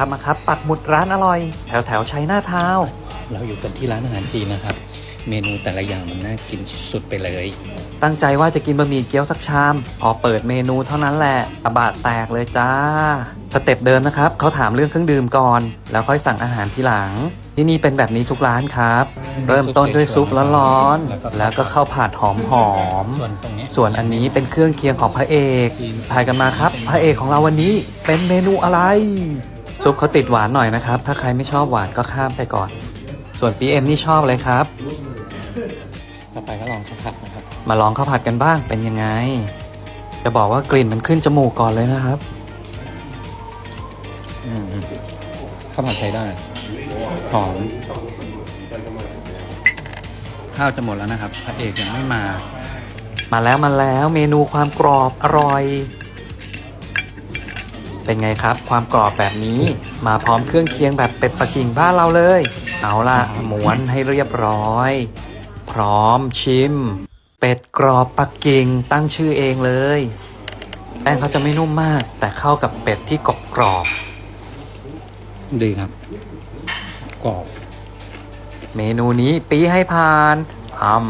ทำมาครับ ปักหมุดร้านอร่อย แถวแถวชัยนาทาวน์เราอยู่กันที่ร้านอาหารจีนนะครับ เมนูแต่ละอย่างมันน่ากินสุดๆไปเลย ตั้งใจว่าจะกินบะหมี่เกี๊ยวสักชาม พอเปิดเมนูเท่านั้นแหละอบะแตกเลยจ้า สเต็ปเดิมนะครับ เขาถามเรื่องเครื่องดื่มก่อน แล้วค่อยสั่งอาหารทีหลัง ที่นี่เป็นแบบนี้ทุกร้านครับ เริ่มต้นด้วยซุปร้อนๆแล้วก็ข้าวผัดหอมๆส่วนตรงนี้ส่วนอันนี้เป็นเครื่องเคียงของพระเอกทายกันมาครับ พระเอกของเราวันนี้เป็นเมนูอะไร ซุปเขาติดหวานหน่อยนะครับ ถ้าใครไม่ชอบหวานก็ข้ามไปก่อน ส่วนปีเอ็มนี่ชอบเลยครับ ต่อไปก็ลองข้าวผัดนะครับ มาลองข้าวผัดกันบ้างเป็นยังไง จะบอกว่ากลิ่นมันขึ้นจมูกก่อนเลยนะครับอืมข้าวผัดใช้ได้หอมข้าวจะหมดแล้วนะครับพระเอกยังไม่มา มาแล้วมาแล้วเมนูความกรอบอร่อย เป็นไงครับ ความกรอบแบบนี้มาพร้อมเครื่องเคียงแบบเป็ดปักกิ่งบ้านเราเลย เอาล่ะม้วนให้เรียบร้อย พร้อมชิม เป็ดกรอบปักกิ่งตั้งชื่อเองเลยแป้งเขาจะไม่นุ่มมาก แต่เข้ากับเป็ดที่กรอบกรอบดีครับ กรอบๆเมนูนี้ปีให้ผ่านอืม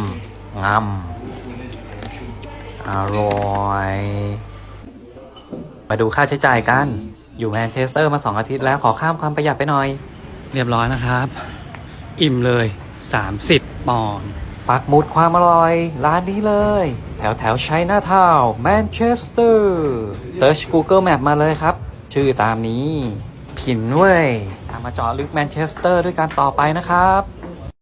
งำอร่อย มาดูค่าใช้จ่ายกัน อยู่แมนเชสเตอร์มา 2 อาทิตย์แล้วขอข้ามความประหยัดไปหน่อย เรียบร้อยนะครับ อิ่มเลย 30 ปอนด์ปักหมุดความอร่อย ร้านนี้เลย แถวแถวชัยนาทาวน์แมนเชสเตอร์เซิร์ช Google Map มาเลยครับ ชื่อตามนี้ ผินเว้ยตามมาเจาะลึกแมนเชสเตอร์ด้วยกันต่อไปนะครับ